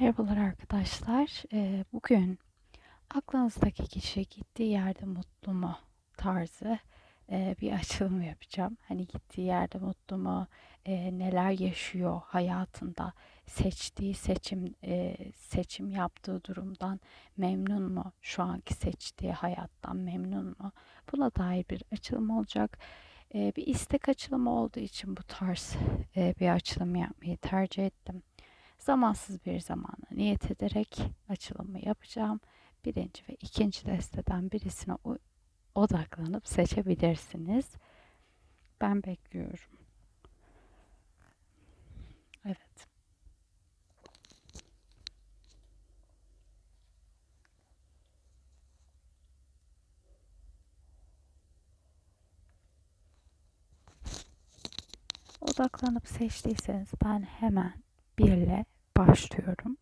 Merhabalar arkadaşlar. Ee, bugün aklınızdaki kişi gittiği yerde mutlu mu tarzı e, bir açılım yapacağım. Hani gittiği yerde mutlu mu, e, neler yaşıyor hayatında, seçtiği seçim e, seçim yaptığı durumdan memnun mu, şu anki seçtiği hayattan memnun mu? Buna dair bir açılım olacak. Bir istek açılımı olduğu için bu tarz bir açılım yapmayı tercih ettim. Zamansız bir zamana niyet ederek açılımı yapacağım. Birinci ve ikinci desteden birisine odaklanıp seçebilirsiniz. Ben bekliyorum. Evet. Odaklanıp seçtiyseniz ben hemen birle başlıyorum.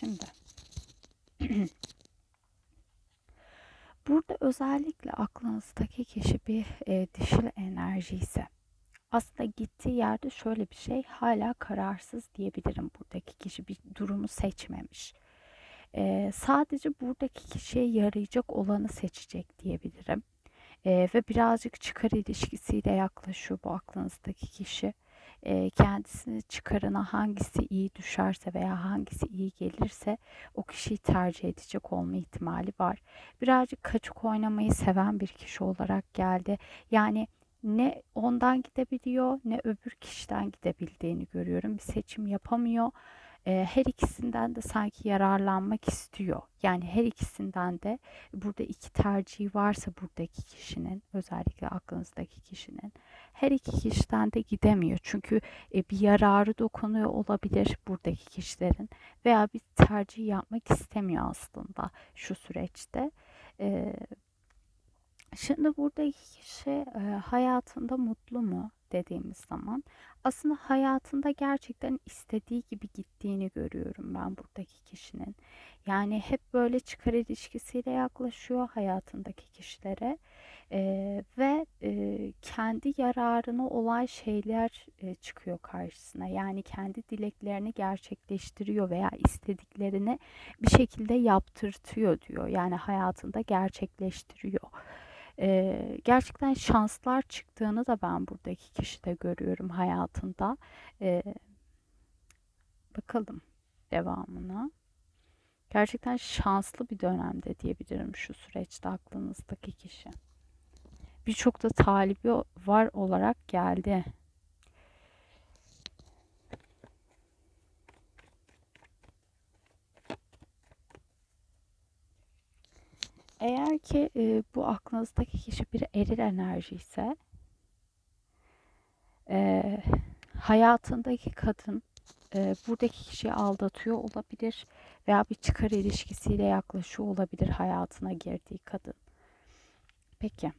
Şimdi burada özellikle aklınızdaki kişi bir e, dişil enerji ise aslında gittiği yerde şöyle bir şey hala kararsız diyebilirim buradaki kişi bir durumu seçmemiş. E, sadece buradaki kişiye yarayacak olanı seçecek diyebilirim. E, ve birazcık çıkar ilişkisiyle yaklaşıyor bu aklınızdaki kişi e, kendisini çıkarına hangisi iyi düşerse veya hangisi iyi gelirse o kişiyi tercih edecek olma ihtimali var. Birazcık kaçık oynamayı seven bir kişi olarak geldi. Yani ne ondan gidebiliyor ne öbür kişiden gidebildiğini görüyorum. Bir seçim yapamıyor her ikisinden de sanki yararlanmak istiyor. Yani her ikisinden de burada iki tercihi varsa buradaki kişinin özellikle aklınızdaki kişinin her iki kişiden de gidemiyor. Çünkü e, bir yararı dokunuyor olabilir buradaki kişilerin veya bir tercih yapmak istemiyor aslında şu süreçte. E, şimdi buradaki kişi e, hayatında mutlu mu? Dediğimiz zaman aslında hayatında gerçekten istediği gibi gittiğini görüyorum ben buradaki kişinin. Yani hep böyle çıkar ilişkisiyle yaklaşıyor hayatındaki kişilere ee, ve e, kendi yararına olan şeyler e, çıkıyor karşısına. Yani kendi dileklerini gerçekleştiriyor veya istediklerini bir şekilde yaptırtıyor diyor. Yani hayatında gerçekleştiriyor e, gerçekten şanslar çıktığını da ben buradaki kişide görüyorum hayatında. E, bakalım devamına. Gerçekten şanslı bir dönemde diyebilirim şu süreçte aklınızdaki kişi. Birçok da talibi var olarak geldi Eğer ki e, bu aklınızdaki kişi bir eril enerji ise e, hayatındaki kadın e, buradaki kişiyi aldatıyor olabilir veya bir çıkar ilişkisiyle yaklaşıyor olabilir hayatına girdiği kadın. Peki.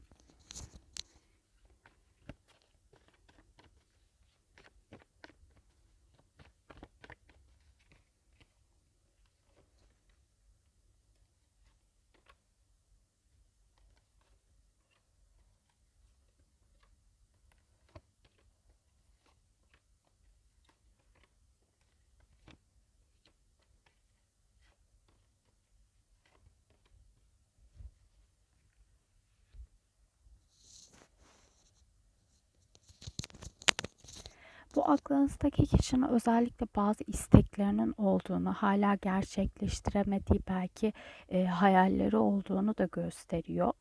Bu aklınızdaki kişinin özellikle bazı isteklerinin olduğunu, hala gerçekleştiremediği belki e, hayalleri olduğunu da gösteriyor.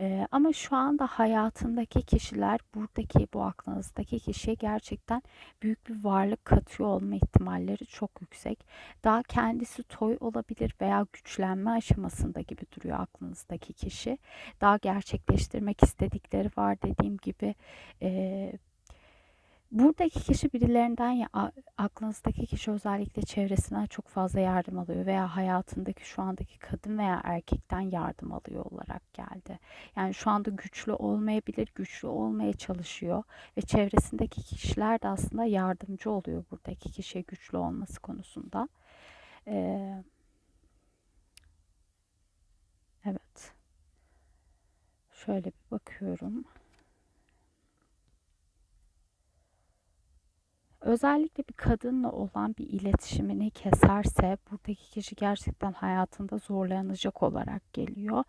E, ama şu anda hayatındaki kişiler buradaki bu aklınızdaki kişiye gerçekten büyük bir varlık katıyor olma ihtimalleri çok yüksek. Daha kendisi toy olabilir veya güçlenme aşamasında gibi duruyor aklınızdaki kişi. Daha gerçekleştirmek istedikleri var dediğim gibi. E, Buradaki kişi birilerinden ya aklınızdaki kişi özellikle çevresinden çok fazla yardım alıyor veya hayatındaki şu andaki kadın veya erkekten yardım alıyor olarak geldi. Yani şu anda güçlü olmayabilir, güçlü olmaya çalışıyor ve çevresindeki kişiler de aslında yardımcı oluyor buradaki kişiye güçlü olması konusunda. Ee, evet. Şöyle bir bakıyorum. Özellikle bir kadınla olan bir iletişimini keserse buradaki kişi gerçekten hayatında zorlanacak olarak geliyor.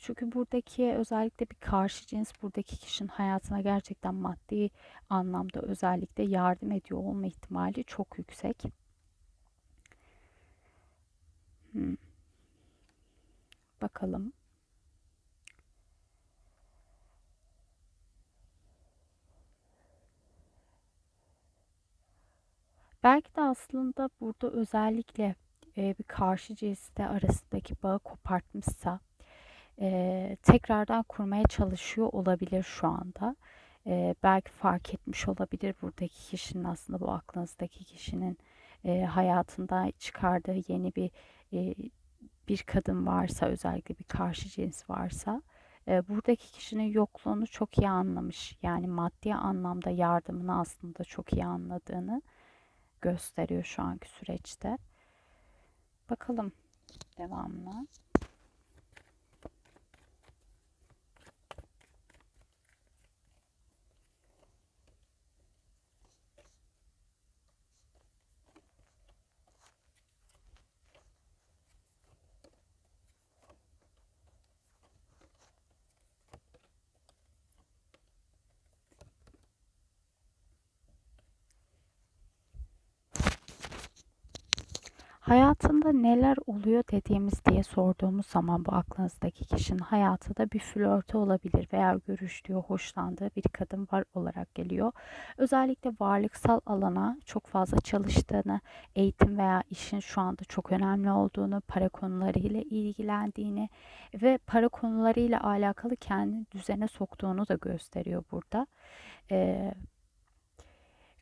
Çünkü buradaki özellikle bir karşı cins buradaki kişinin hayatına gerçekten maddi anlamda özellikle yardım ediyor olma ihtimali çok yüksek. Hmm. Bakalım. Belki de aslında burada özellikle e, bir karşı cinsle arasındaki bağı kopartmışsa e, tekrardan kurmaya çalışıyor olabilir şu anda. E, belki fark etmiş olabilir buradaki kişinin aslında bu aklınızdaki kişinin e, hayatında çıkardığı yeni bir e, bir kadın varsa özellikle bir karşı cins varsa e, buradaki kişinin yokluğunu çok iyi anlamış. Yani maddi anlamda yardımını aslında çok iyi anladığını gösteriyor şu anki süreçte. Bakalım devamlı. Hayatında neler oluyor dediğimiz diye sorduğumuz zaman bu aklınızdaki kişinin hayatı da bir flörtü olabilir veya görüştüğü, hoşlandığı bir kadın var olarak geliyor. Özellikle varlıksal alana çok fazla çalıştığını, eğitim veya işin şu anda çok önemli olduğunu, para konularıyla ilgilendiğini ve para konularıyla alakalı kendini düzene soktuğunu da gösteriyor burada. Ee,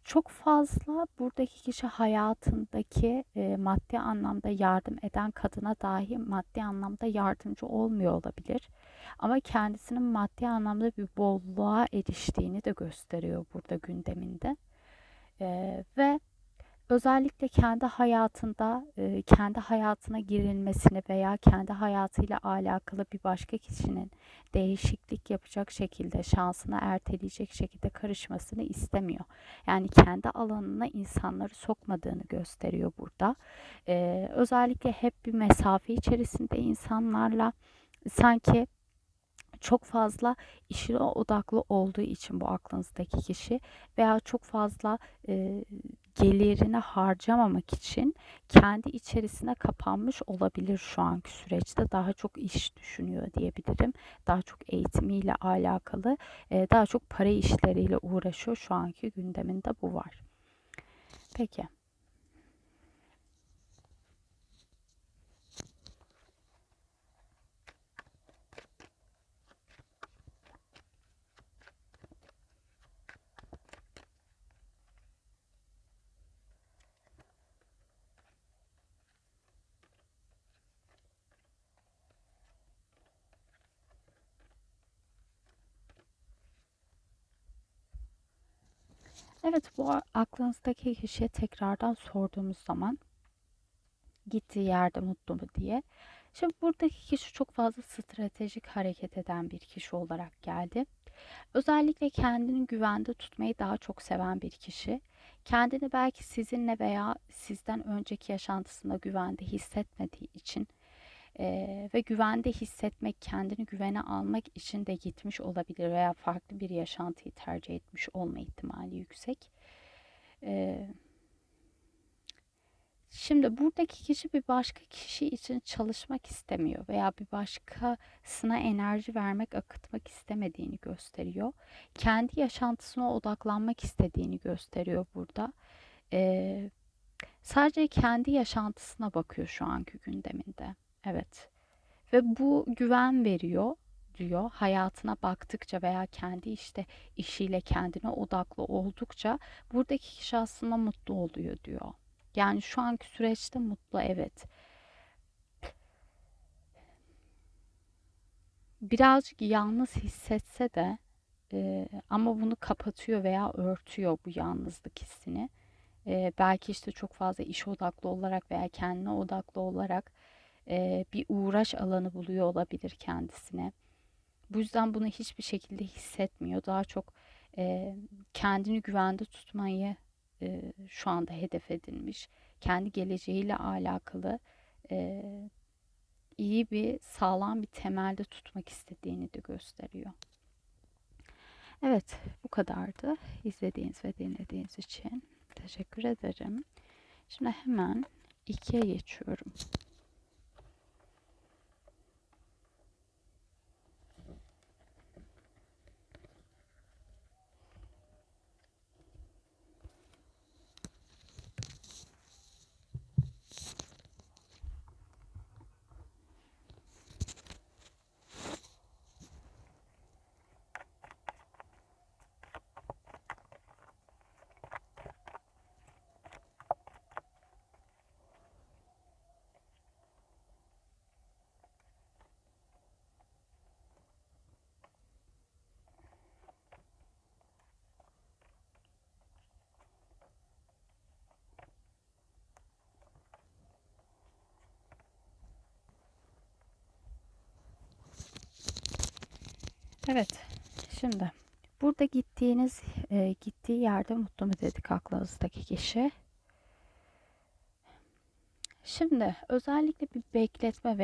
çok fazla buradaki kişi hayatındaki e, maddi anlamda yardım eden kadına dahi maddi anlamda yardımcı olmuyor olabilir. Ama kendisinin maddi anlamda bir bolluğa eriştiğini de gösteriyor burada gündeminde. E, ve özellikle kendi hayatında kendi hayatına girilmesini veya kendi hayatıyla alakalı bir başka kişinin değişiklik yapacak şekilde şansını erteleyecek şekilde karışmasını istemiyor. Yani kendi alanına insanları sokmadığını gösteriyor burada. Özellikle hep bir mesafe içerisinde insanlarla sanki çok fazla işine odaklı olduğu için bu aklınızdaki kişi veya çok fazla e, gelirini harcamamak için kendi içerisine kapanmış olabilir şu anki süreçte. Daha çok iş düşünüyor diyebilirim. Daha çok eğitimiyle alakalı, e, daha çok para işleriyle uğraşıyor. Şu anki gündeminde bu var. Peki. Evet bu aklınızdaki kişiye tekrardan sorduğumuz zaman gittiği yerde mutlu mu diye. Şimdi buradaki kişi çok fazla stratejik hareket eden bir kişi olarak geldi. Özellikle kendini güvende tutmayı daha çok seven bir kişi. Kendini belki sizinle veya sizden önceki yaşantısında güvende hissetmediği için ee, ve güvende hissetmek, kendini güvene almak için de gitmiş olabilir veya farklı bir yaşantıyı tercih etmiş olma ihtimali yüksek. Ee, şimdi buradaki kişi bir başka kişi için çalışmak istemiyor veya bir başkasına enerji vermek, akıtmak istemediğini gösteriyor. Kendi yaşantısına odaklanmak istediğini gösteriyor burada. Ee, sadece kendi yaşantısına bakıyor şu anki gündeminde. Evet. Ve bu güven veriyor diyor. Hayatına baktıkça veya kendi işte işiyle kendine odaklı oldukça buradaki kişi aslında mutlu oluyor diyor. Yani şu anki süreçte mutlu evet. Birazcık yalnız hissetse de e, ama bunu kapatıyor veya örtüyor bu yalnızlık hissini. E, belki işte çok fazla iş odaklı olarak veya kendine odaklı olarak bir uğraş alanı buluyor olabilir kendisine. Bu yüzden bunu hiçbir şekilde hissetmiyor. Daha çok e, kendini güvende tutmayı e, şu anda hedef edinmiş. Kendi geleceğiyle alakalı e, iyi bir sağlam bir temelde tutmak istediğini de gösteriyor. Evet bu kadardı. İzlediğiniz ve dinlediğiniz için teşekkür ederim. Şimdi hemen ikiye geçiyorum. Evet, şimdi burada gittiğiniz, e, gittiği yerde mutlu mu dedik aklınızdaki kişi. Şimdi özellikle bir bekletme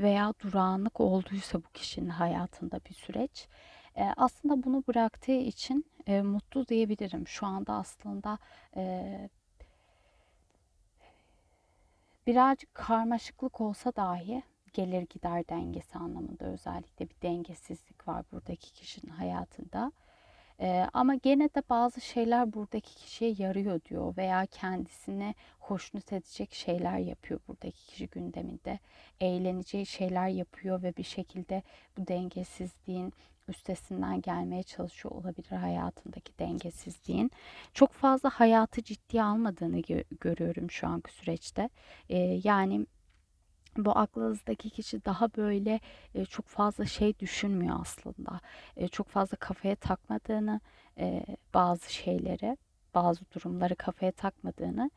veya, durağanlık olduysa bu kişinin hayatında bir süreç, e, aslında bunu bıraktığı için e, mutlu diyebilirim. Şu anda aslında e, birazcık karmaşıklık olsa dahi gelir gider dengesi anlamında özellikle bir dengesizlik var buradaki kişinin hayatında. Ee, ama gene de bazı şeyler buradaki kişiye yarıyor diyor veya kendisine hoşnut edecek şeyler yapıyor buradaki kişi gündeminde. Eğleneceği şeyler yapıyor ve bir şekilde bu dengesizliğin üstesinden gelmeye çalışıyor olabilir hayatındaki dengesizliğin. Çok fazla hayatı ciddiye almadığını gö- görüyorum şu anki süreçte. Ee, yani bu aklınızdaki kişi daha böyle e, çok fazla şey düşünmüyor aslında. E, çok fazla kafaya takmadığını, e, bazı şeyleri, bazı durumları kafaya takmadığını,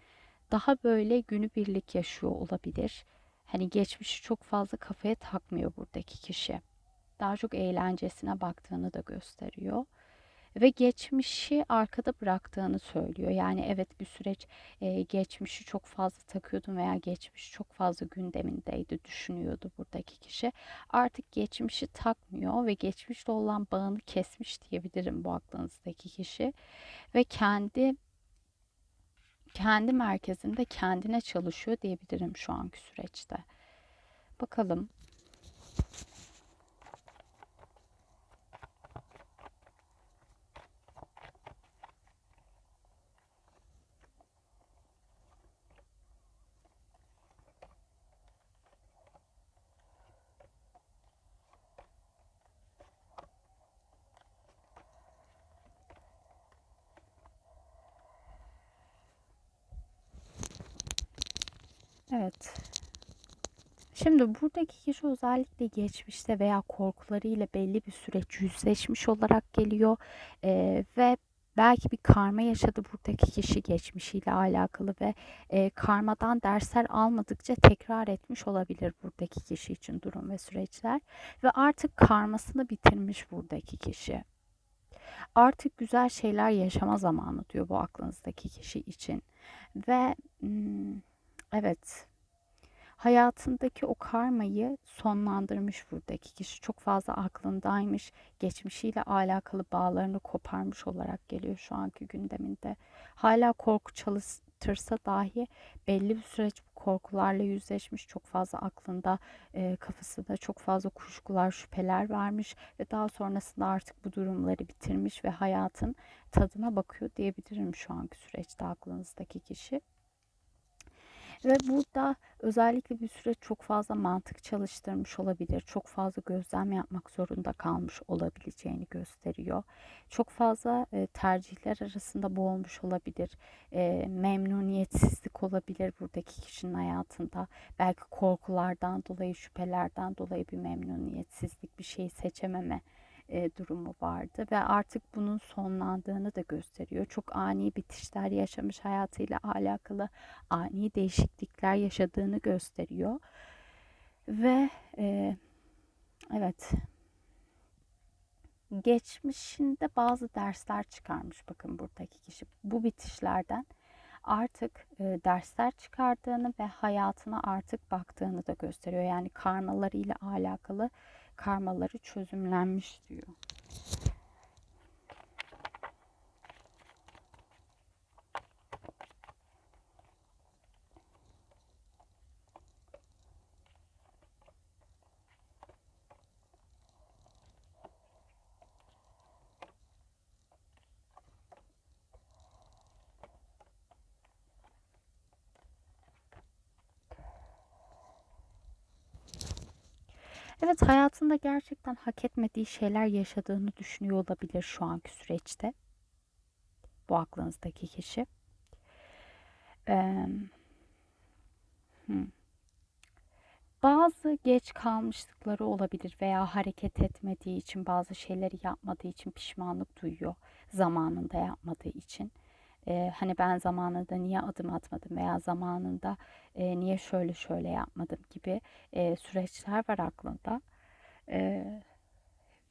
daha böyle günübirlik yaşıyor olabilir. Hani geçmişi çok fazla kafaya takmıyor buradaki kişi. Daha çok eğlencesine baktığını da gösteriyor ve geçmişi arkada bıraktığını söylüyor. Yani evet bir süreç e, geçmişi çok fazla takıyordum veya geçmiş çok fazla gündemindeydi düşünüyordu buradaki kişi. Artık geçmişi takmıyor ve geçmişle olan bağını kesmiş diyebilirim bu aklınızdaki kişi ve kendi kendi merkezinde kendine çalışıyor diyebilirim şu anki süreçte. Bakalım Evet. Şimdi buradaki kişi özellikle geçmişte veya korkularıyla belli bir süreç yüzleşmiş olarak geliyor Ee, ve belki bir karma yaşadı buradaki kişi geçmişiyle alakalı ve e, karmadan dersler almadıkça tekrar etmiş olabilir buradaki kişi için durum ve süreçler ve artık karmasını bitirmiş buradaki kişi. Artık güzel şeyler yaşama zamanı diyor bu aklınızdaki kişi için ve hmm, evet hayatındaki o karmayı sonlandırmış buradaki kişi. Çok fazla aklındaymış. Geçmişiyle alakalı bağlarını koparmış olarak geliyor şu anki gündeminde. Hala korku çalıştırsa dahi belli bir süreç bu korkularla yüzleşmiş. Çok fazla aklında, e, kafasında çok fazla kuşkular, şüpheler varmış ve daha sonrasında artık bu durumları bitirmiş ve hayatın tadına bakıyor diyebilirim şu anki süreçte aklınızdaki kişi. Ve burada özellikle bir süre çok fazla mantık çalıştırmış olabilir. Çok fazla gözlem yapmak zorunda kalmış olabileceğini gösteriyor. Çok fazla e, tercihler arasında boğulmuş olabilir. E, memnuniyetsizlik olabilir buradaki kişinin hayatında. Belki korkulardan dolayı, şüphelerden dolayı bir memnuniyetsizlik, bir şeyi seçememe e, durumu vardı ve artık bunun sonlandığını da gösteriyor. Çok ani bitişler yaşamış hayatıyla alakalı ani değişiklikler yaşadığını gösteriyor. Ve e, evet geçmişinde bazı dersler çıkarmış bakın buradaki kişi. Bu bitişlerden artık e, dersler çıkardığını ve hayatına artık baktığını da gösteriyor. Yani karmalarıyla alakalı karmaları çözümlenmiş diyor. Evet hayatında gerçekten hak etmediği şeyler yaşadığını düşünüyor olabilir şu anki süreçte. Bu aklınızdaki kişi. Ee, hmm. Bazı geç kalmışlıkları olabilir veya hareket etmediği için bazı şeyleri yapmadığı için pişmanlık duyuyor zamanında yapmadığı için e, hani ben zamanında niye adım atmadım veya zamanında e, niye şöyle şöyle yapmadım gibi e, süreçler var aklında. E,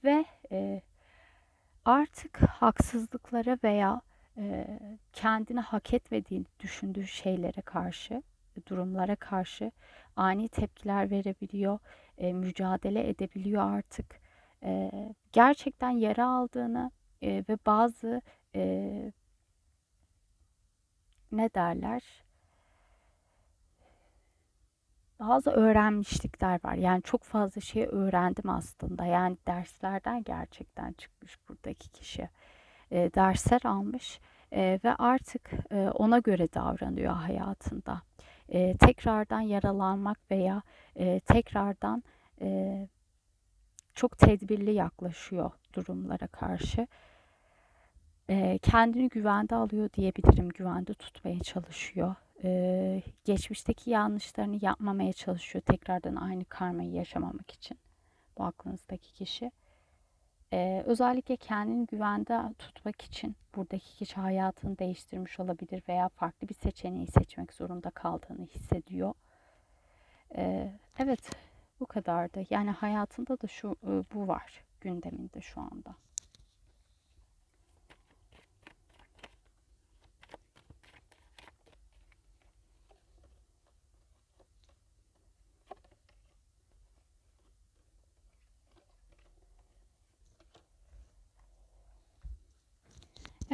ve e, artık haksızlıklara veya e, kendini hak etmediğini düşündüğü şeylere karşı, durumlara karşı ani tepkiler verebiliyor, e, mücadele edebiliyor artık. E, gerçekten yara aldığını e, ve bazı e, ne derler? Bazı öğrenmişlikler var. Yani çok fazla şey öğrendim aslında. Yani derslerden gerçekten çıkmış buradaki kişi. E, dersler almış e, ve artık e, ona göre davranıyor hayatında. E, tekrardan yaralanmak veya e, tekrardan e, çok tedbirli yaklaşıyor durumlara karşı kendini güvende alıyor diyebilirim. Güvende tutmaya çalışıyor. Geçmişteki yanlışlarını yapmamaya çalışıyor. Tekrardan aynı karmayı yaşamamak için. Bu aklınızdaki kişi. Özellikle kendini güvende tutmak için buradaki kişi hayatını değiştirmiş olabilir veya farklı bir seçeneği seçmek zorunda kaldığını hissediyor. Evet bu kadardı. Yani hayatında da şu bu var gündeminde şu anda.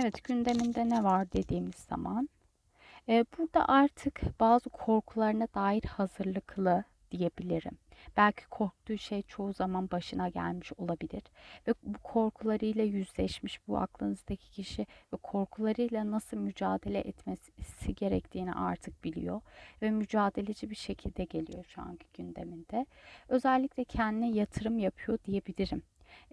Evet gündeminde ne var dediğimiz zaman e, burada artık bazı korkularına dair hazırlıklı diyebilirim. Belki korktuğu şey çoğu zaman başına gelmiş olabilir ve bu korkularıyla yüzleşmiş bu aklınızdaki kişi ve korkularıyla nasıl mücadele etmesi gerektiğini artık biliyor ve mücadeleci bir şekilde geliyor şu anki gündeminde. Özellikle kendine yatırım yapıyor diyebilirim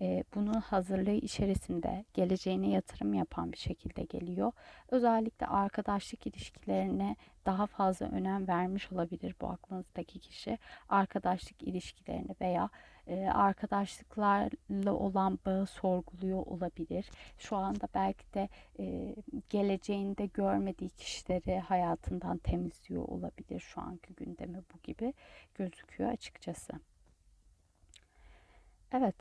e, bunu hazırlığı içerisinde geleceğine yatırım yapan bir şekilde geliyor. Özellikle arkadaşlık ilişkilerine daha fazla önem vermiş olabilir bu aklınızdaki kişi. Arkadaşlık ilişkilerini veya e, arkadaşlıklarla olan bağı sorguluyor olabilir. Şu anda belki de e, geleceğinde görmediği kişileri hayatından temizliyor olabilir. Şu anki gündemi bu gibi gözüküyor açıkçası. Evet,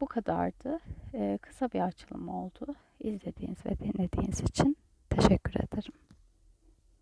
bu kadardı. Ee, kısa bir açılım oldu. İzlediğiniz ve dinlediğiniz için teşekkür ederim.